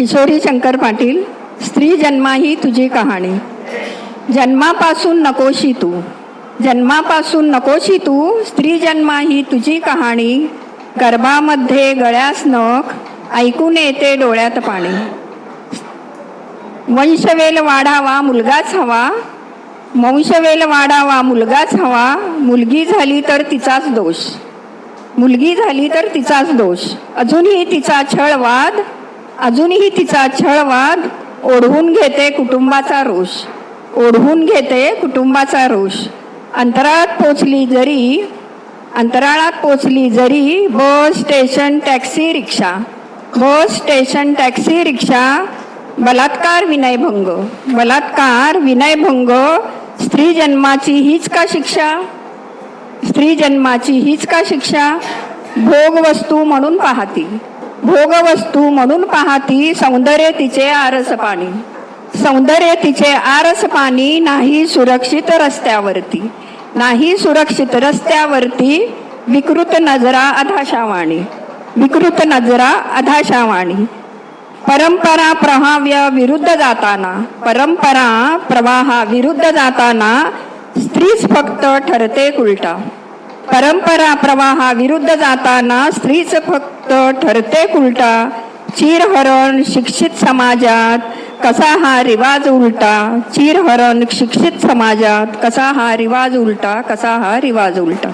किशोरी शंकर पाटील स्त्री जन्मा ही तुझी कहाणी. जन्मापासून नकोशी तू. जन्मापासून नकोशी तू स्त्री जन्मा ही तुझी कहाणी. गर्भामध्ये गळ्यास नख ऐकून येते डोळ्यात पाणी. वंशवेल वाढावा मुलगाच हवा. वंशवेल वाढावा मुलगाच हवा. मुलगी झाली तर तिचाच दोष. मुलगी झाली तर तिचाच दोष. अजूनही तिचा छळवाद अजूनही तिचा छळवाद ओढवून घेते कुटुंबाचा रोष. ओढवून घेते कुटुंबाचा रोष. अंतराळात पोचली जरी अंतराळात पोचली जरी bus station taxi rickshaw. Bus station taxi rickshaw बलात्कार विनयभंग. बलात्कार विनयभंग स्त्री जन्माची हीच का शिक्षा? स्त्री जन्माची हीच का शिक्षा? भोगवस्तू म्हणून पाहती. भोगवस्तू म्हणून पाहती सौंदर्य तिचे आरस पाणी. सौंदर्य तिचे आरस पाणी नाही सुरक्षित रस्त्यावरती. नाही सुरक्षित रस्त्यावरती विकृत नजरा अधाशावाणी. विकृत नजरा अधाशावाणी. परंपरा प्रवाहाव्य विरुद्ध जाताना परंपरा प्रवाहा विरुद्ध जाताना स्त्रीच फक्त ठरते उलटा परंपरा प्रवाहा विरुद्ध जाताना स्त्रीच फक्त ठरते उलटा चिरहरण शिक्षित समाजात कसा हा रिवाज उलटा? चिरहरण शिक्षित समाजात कसा हा रिवाज उलटा? कसा हा रिवाज उलटा?